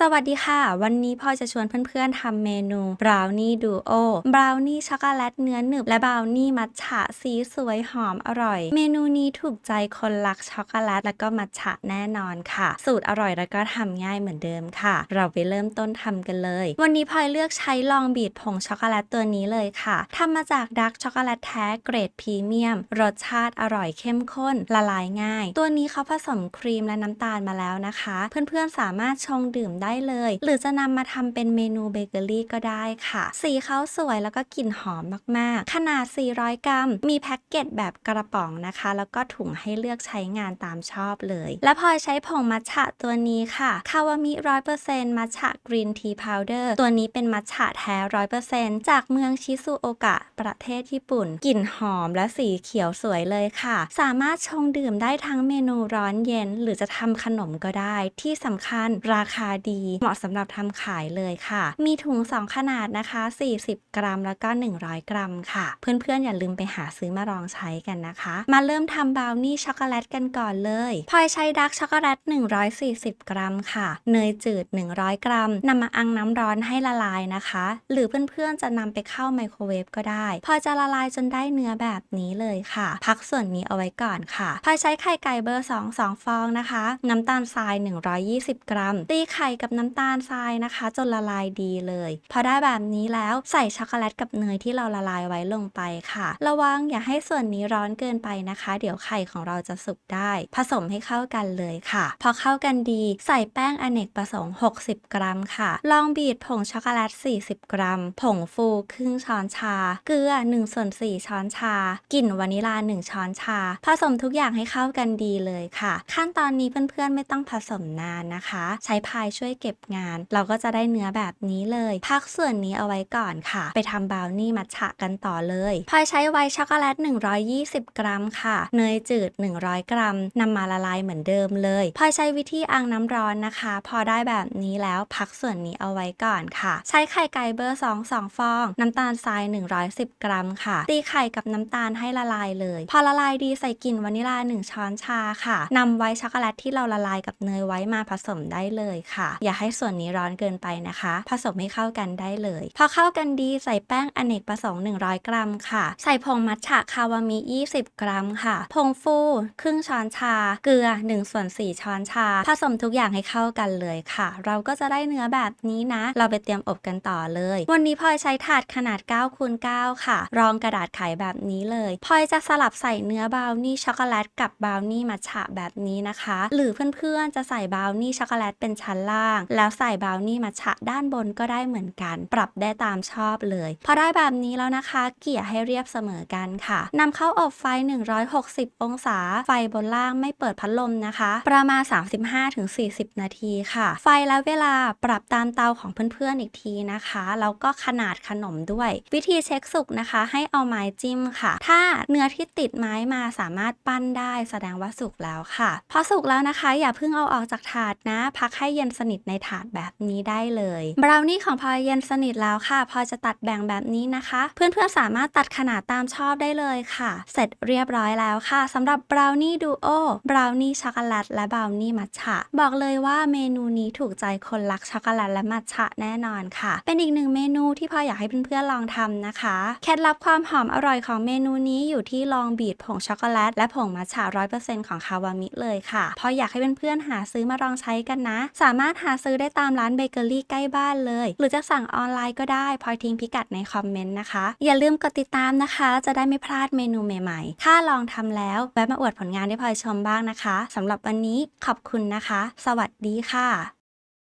สวัสดีค่ะ วันนี้พลอยจะชวนเพื่อนๆทำเมนูบราวนี่ดูโอบราวนี่ช็อกโกแลตเนื้อหนึบและบราวนี่มัทฉะสีสวยหอมอร่อย เมนูนี้ถูกใจคนรักช็อกโกแลตและก็มัทฉะแน่นอนค่ะ สูตรอร่อยแล้วก็ทำง่ายเหมือนเดิมค่ะ เราไปเริ่มต้นทำกันเลย วันนี้พลอยเลือกใช้ลองบีดผงช็อกโกแลตตัวนี้เลยค่ะทำมาจากดาร์กช็อกโกแลตแท้เกรดพรีเมียม รสชาติอร่อยเข้มข้น ละลายง่าย ตัวนี้เขาผสมครีมและน้ำตาลมาแล้วนะคะ เพื่อนๆสามารถชงดื่มได้เลย หรือจะนำมาทำเป็นเมนูเบเกอรี่ก็ได้ค่ะ สีเขาสวยแล้วก็กลิ่นหอมมากๆ ขนาด 400 กรัม มีแพ็กเกจแบบกระป๋องนะคะ แล้วก็ถุงให้เลือกใช้งานตามชอบเลย และพลอยใช้ผงมัทฉะตัวนี้ค่ะคาวามิร้อยเปอร์เซ็นต์มัทฉะกรีนทีพาวเดอร์ตัวนี้เป็นมัทฉะแท้ร้อยเปอร์เซ็นต์จากเมืองชิซูโอกะ ประเทศญี่ปุ่น กลิ่นหอมและสีเขียวสวยเลยค่ะ สามารถชงดื่มได้ทั้งเมนูร้อนเย็น หรือจะทำขนมก็ได้ ที่สำคัญราคาดีเหมาะสำหรับทำขายเลยค่ะ มีถุง 2 ขนาดนะคะ 40 กรัมแล้วก็ 100 กรัมค่ะ เพื่อนๆ อย่าลืมไปหาซื้อมาลองใช้กันนะคะ มาเริ่มทำบราวนี่ช็อกโกแลตกันก่อนเลยพลอยใช้ดาร์กช็อกโกแลต 140 กรัมค่ะ เนยจืด 100 กรัมนำมาอังน้ำร้อนให้ละลายนะคะ หรือเพื่อนๆ จะนำไปเข้าไมโครเวฟก็ได้ พอจะละลายจนได้เนื้อแบบนี้เลยค่ะ พักส่วนนี้เอาไว้ก่อนค่ะพลอยใช้ไข่ไก่เบอร์ 2 2 ฟองนะคะ น้ำตาลทราย 120 กรัม ตีไข่กับน้ำตาลทรายนะคะ จนละลายดีเลย พอได้แบบนี้แล้วใส่ช็อกโกแลตกับเนยที่เราละลายไว้ลงไปค่ะ ระวังอย่าให้ส่วนนี้ร้อนเกินไปนะคะ เดี๋ยวไข่ของเราจะสุกได้ ผสมให้เข้ากันเลยค่ะ พอเข้ากันดีใส่แป้งอเนกประสงค์ 60 กรัมค่ะ ลองบีดผงช็อกโกแลต 40 กรัม ผงฟูครึ่งช้อนชา เกลือ1ส่วน4ช้อนชากลิ่นวานิลา 1 ช้อนชา ผสมทุกอย่างให้เข้ากันดีเลยค่ะ ขั้นตอนนี้เพื่อนๆไม่ต้องผสมนานนะคะ ใช้พายช่วยเก็บงาน เราก็จะได้เนื้อแบบนี้เลย พักส่วนนี้เอาไว้ก่อนค่ะ ไปทำบราวนี่มัทฉะกันต่อเลยพลอยใช้ไวท์ช็อกโกแลต 120 กรัมค่ะ เนยจืด 100 กรัมนำมาละลายเหมือนเดิมเลยพลอยใช้วิธีอังน้ำร้อนนะคะ พอได้แบบนี้แล้วพักส่วนนี้เอาไว้ก่อนค่ะ ใช้ไข่ไก่เบอร์ 2 2 ฟอง น้ำตาลทราย 110 กรัมค่ะ ตีไข่กับน้ำตาลให้ละลายเลย พอละลายดีใส่กลิ่นวานิลา 1 ช้อนชาค่ะนำไวท์ช็อกโกแลตที่เราละลายกับเนยไว้มาผสมได้เลยค่ะอย่าให้ส่วนนี้ร้อนเกินไปนะคะ ผสมให้เข้ากันได้เลย พอเข้ากันดีใส่แป้งอเนกประสงค์ 100 กรัมค่ะ ใส่ผงมัทฉะคาวามิ 20 กรัมค่ะ ผงฟู ครึ่งช้อนชา เกลือ1ส่วน4ช้อนชา ผสมทุกอย่างให้เข้ากันเลยค่ะ เราก็จะได้เนื้อแบบนี้นะ เราไปเตรียมอบกันต่อเลย วันนี้พลอยใช้ถาดขนาด9คูณ9ค่ะ รองกระดาษไขแบบนี้เลยพลอยจะสลับใส่เนื้อบราวนี่ช็อกโกแลตกับบราวนี่มัทฉะแบบนี้นะคะ หรือเพื่อนๆจะใส่บราวนี่ช็อกโกแลตเป็นชั้นล่างแล้วใส่บราวนี่มัทฉะด้านบนก็ได้เหมือนกัน ปรับได้ตามชอบเลย พอได้แบบนี้แล้วนะคะ เกี่ยให้เรียบเสมอกันค่ะนำเข้าอบไฟ 160 องศา ไฟบนล่างไม่เปิดพัดลมนะคะ ประมาณ 35-40 นาทีค่ะ ไฟและเวลาปรับตามเตาของเพื่อนๆอีกทีนะคะแล้วก็ขนาดขนมด้วย วิธีเช็คสุกนะคะ ให้เอาไม้จิ้มค่ะ ถ้าเนื้อที่ติดไม้มาสามารถปั้นได้แสดงว่าสุกแล้วค่ะ พอสุกแล้วนะคะ อย่าเพิ่งเอาออกจากถาดนะ พักให้เย็นสนิทในถาดแบบนี้ได้เลยบราวนี่ของพอยเย็นสนิทแล้วค่ะ พอจะตัดแบ่งแบบนี้นะคะ เพื่อนๆสามารถตัดขนาดตามชอบได้เลยค่ะ เสร็จเรียบร้อยแล้วค่ะสำหรับบราวนี่ดูโอบราวนี่ช็อกโกแลตและบราวนี่มัทฉะบอกเลยว่าเมนูนี้ถูกใจคนรักช็อกโกแลตและมัทฉะแน่นอนค่ะ เป็นอีกหนึ่งเมนูที่พอยอยากให้เพื่อนๆลองทำนะคะเคล็ดลับความหอมอร่อยของเมนูนี้อยู่ที่ลองบีดผงช็อกโกแลตและผงมัทฉะร้อยเปอร์เซ็นต์ของคาวามิเลยค่ะพราะอยากให้เพื่อนๆหาซื้อมาลองใช้กันนะ สามารถหาซื้อได้ตามร้านเบเกอรี่ใกล้บ้านเลย หรือจะสั่งออนไลน์ก็ได้พอยทิ้งพิกัดในคอมเมนต์นะคะ อย่าลืมกดติดตามนะคะ จะได้ไม่พลาดเมนูใหม่ๆ ถ้าลองทำแล้วแวะมาอวดผลงานให้พลอยชมบ้างนะคะสำหรับวันนี้ขอบคุณนะคะ สวัสดีค่ะ